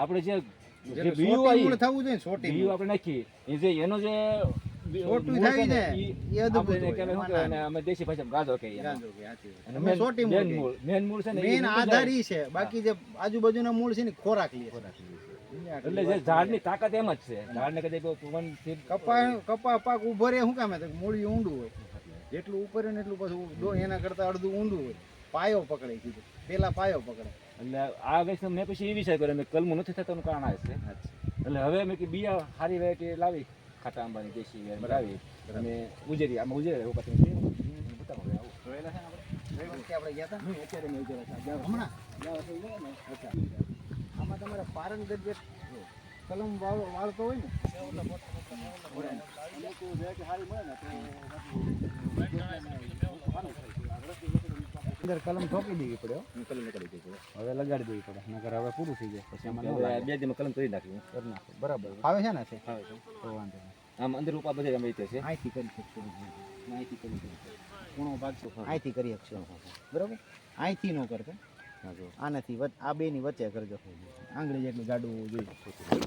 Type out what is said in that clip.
આપણે જે જે બીયું આવી થવું જોઈએ ને, બીયું આપણે નાખીએ જે એનો જે છોટું થાય ને, એ આપણે એને હોય, કહેવાય શું એમાં કહેવાય એને ના અમે દેશી ભાષામાં ગાજો કહીએ એનો. કે સાચી અને અમે મૂળ મૂળ મેન મૂળ છે ને મેન આધાર ઈ છે બાકી જે આજુબાજુના મૂળ છે ને ખોરાક લે છે. એટલે જે ઝાડની તાકાત એમ જ છે. ઝાડને કદાચ પવનથી કપા કપા પાક ઊભો રહે શું કામે? મૂળી ઊંડું હોય. જેટલું ઉપર ને એટલું પાછું એના કરતા અડધું ઊંડું હોય. પાયો પકડે કીધું. પેલા પાયો પકડે એટલે આ વેક્સિન મેં પછી એ વિચાર કર્યો મેં કલમું નથી થતાનું કારણ આ છે એટલે હવે મેં કે બિયા સારી વેરાયટી લાવી ખાટા આંબાની દેશી વેરાયટી લાવી અને ઉજેરી આમાં ઉજેરી એવું પાછું બતાવો આવું. જોયેલા છે આપણે? ગયા હતા? અત્યારે મેં ઉજેરા હમણાં? આમાં તમારે પારંગત જે કલમ વાળો વાળતો હોય ને? અંદર કલમ ઠોકી દેવી પડે કલમ નીકળી દઈશું હવે લગાડી દેવી પડે નકર હવે પૂરું થઈ જાય. પછી લાગે. બે દિનમાં કલમ કરી નાખ્યું કરી નાખો. બરાબર. આવે છે ને છે હા છે. તો વાંધો નહીં. આમ અંદર ઉપા બધે અમે છે. અહીંથી કરી શકશો અહીંથી કરી શકશો. ખૂણો ભાગ છો. અહીંથી કરી શકશો. બરાબર? અહીંથી ન કરતો. આનાથી આ બે ની વચ્ચે કરજો. આંગળી જેટલું જાડું હોવું જોઈએ.